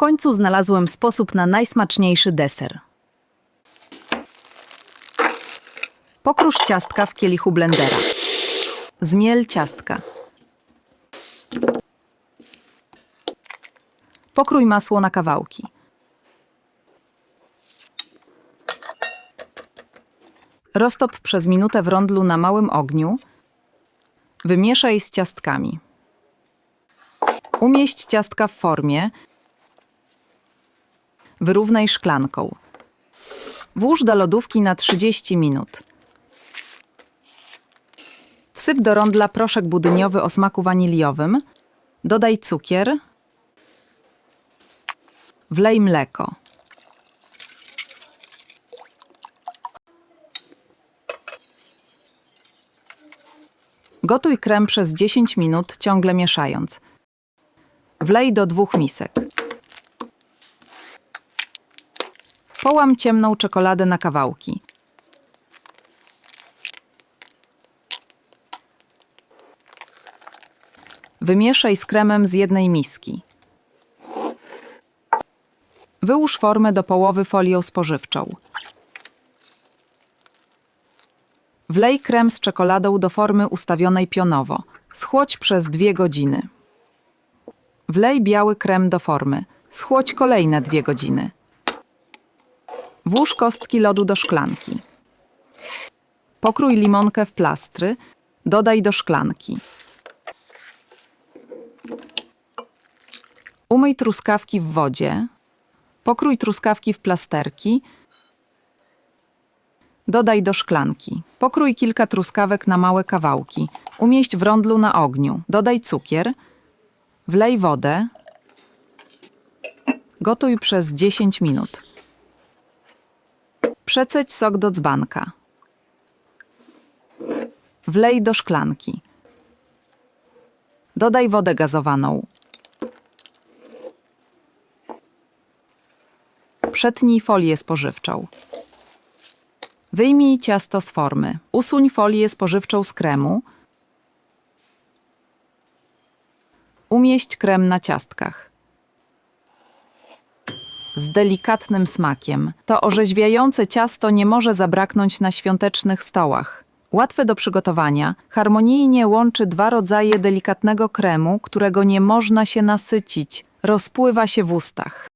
końcu znalazłem sposób na najsmaczniejszy deser. Pokrusz ciastka w kielichu blendera. Zmiel ciastka. Pokrój masło na kawałki. Roztop przez minutę w rondlu na małym ogniu. Wymieszaj z ciastkami. Umieść ciastka w formie. Wyrównaj szklanką. Włóż do lodówki na 30 minut. Wsyp do rondla proszek budyniowy o smaku waniliowym. Dodaj cukier. Wlej mleko. Gotuj krem przez 10 minut, ciągle mieszając. Wlej do dwóch misek. Połam ciemną czekoladę na kawałki. Wymieszaj z kremem z jednej miski. Wyłóż formę do połowy folią spożywczą. Wlej krem z czekoladą do formy ustawionej pionowo. Schłodź przez dwie godziny. Wlej biały krem do formy. Schłodź kolejne dwie godziny. Włóż kostki lodu do szklanki. Pokrój limonkę w plastry. Dodaj do szklanki. Umyj truskawki w wodzie. Pokrój truskawki w plasterki. Dodaj do szklanki. Pokrój kilka truskawek na małe kawałki. Umieść w rondlu na ogniu. Dodaj cukier. Wlej wodę. Gotuj przez 10 minut. Przeceć sok do dzbanka. Wlej do szklanki. Dodaj wodę gazowaną. Przetnij folię spożywczą. Wyjmij ciasto z formy. Usuń folię spożywczą z kremu. Umieść krem na ciastkach. Z delikatnym smakiem. To orzeźwiające ciasto nie może zabraknąć na świątecznych stołach. Łatwe do przygotowania, harmonijnie łączy dwa rodzaje delikatnego kremu, którego nie można się nasycić, rozpływa się w ustach.